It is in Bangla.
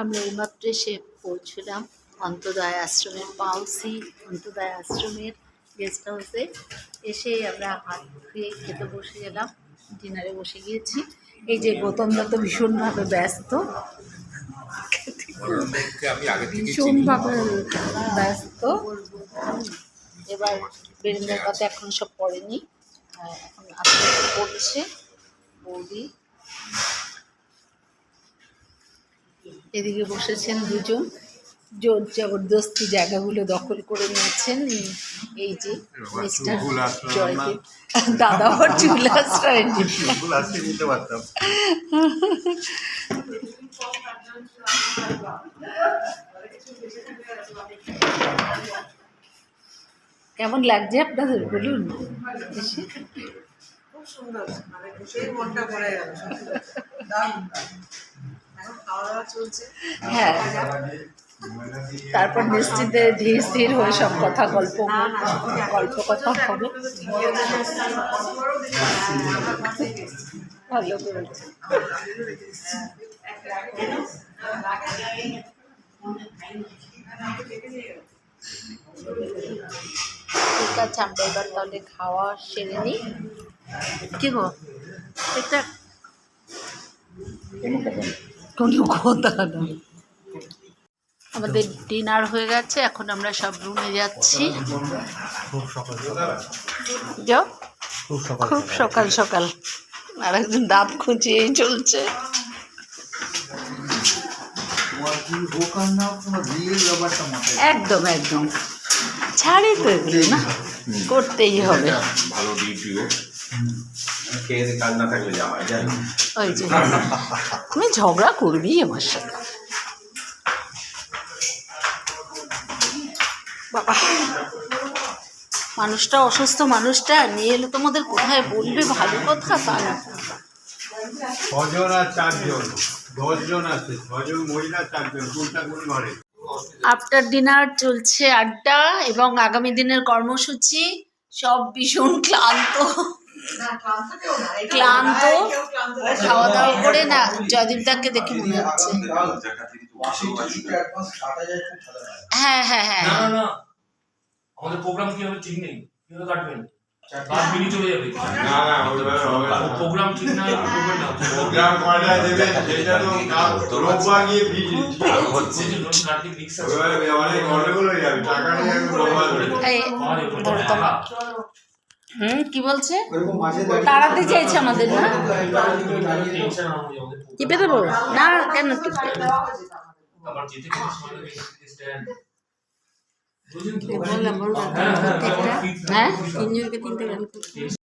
আমরা এইমাত্র এসে পৌঁছলাম অন্তদয় আশ্রমের পাউসি অন্তদয় আশ্রমের গেস্ট হাউসে এসে আমরা হাত ধুয়ে খেতে বসে গেলাম ডিনারে বসে গিয়েছি। এই যে গৌতম দত্ত ভীষণভাবে ব্যস্ত। ভীষণভাবে ব্যস্ত। এবার বেরেন্দার কথা এখন সব পড়েনি এখন আস্তে আস্তে পড়ছে বৌদি। এদিকে বসেছেন দুজন। জোর জবরদস্তি জায়গাগুলো দখল করে নিয়েছেন এই- যে মিস্টার জয়দেব দাদা আবার চুল কেমন লাগছে আপনাদের? বলুন। খুব সুন্দর। মানে সেই মনটা ভরে গেল দাওয়া চলছে। হ্যাঁ। তারপর নিশ্চিন্তে ধীর স্থির হয়ে সব কথা গল্প গল্প কথা হবে। ভালো করেছে ঠিক আছে আমরা এবার তাহলে খাওয়া সেরে নিই। কি গো? এটা কোনো কথা না। আমাদের ডিনার হয়ে গেছে এখন আমরা সব রুমে যাচ্ছি। যাও। খুব সকাল সকাল। আর একজন দাঁত খুঁচিয়েই চলছে। একদম একদম। ছাড়ি তো এগুলো না করতেই হবে। ভালো ডিউটিও। খেয়ে কাজ না থাকলে যাওয়া যায় ওই যে। তুমি ঝগড়া করবি আমার সাথে। বাবা মানুষটা অসুস্থ মানুষটা নিয়ে এলে তোমাদের কোথায় বলবে? ভালো কথা তা না। ছজন আর চারজন দশজন আছে ছজন মহিলা চারজন কোনটা কোন ঘরে? আফটার ডিনার চলছে আড্ডা এবং আগামী দিনের কর্মসূচি সব ভীষণ ক্লান্ত। ক্লান্ত খাওয়া দাওয়া করে না জয়দীপদাকে দেখে মনে হচ্ছে। হ্যাঁ হ্যাঁ হ্যাঁ। না না না। আমাদের প্রোগ্রাম কি হবে ঠিক নেই। কীভাবে কাটবেন? বাস মিনিট চলে যাবে। না না ওইভাবে হবে না। প্রোগ্রাম ঠিক না প্রোগ্রাম কয়টা দেবে সেটা তো রোববার গিয়ে ভিড়। হচ্ছে অনেক গন্ডগোল হয়ে যাবে টাকা নিয়ে রোববার হুম কি বলছে? তাড়াতে চাইছে আমাদের না? কি পেতে আমাদের টিপে দেবো না কেন টিপে বললাম বললাম। হ্যাঁ তিনজনকে তিনটে গান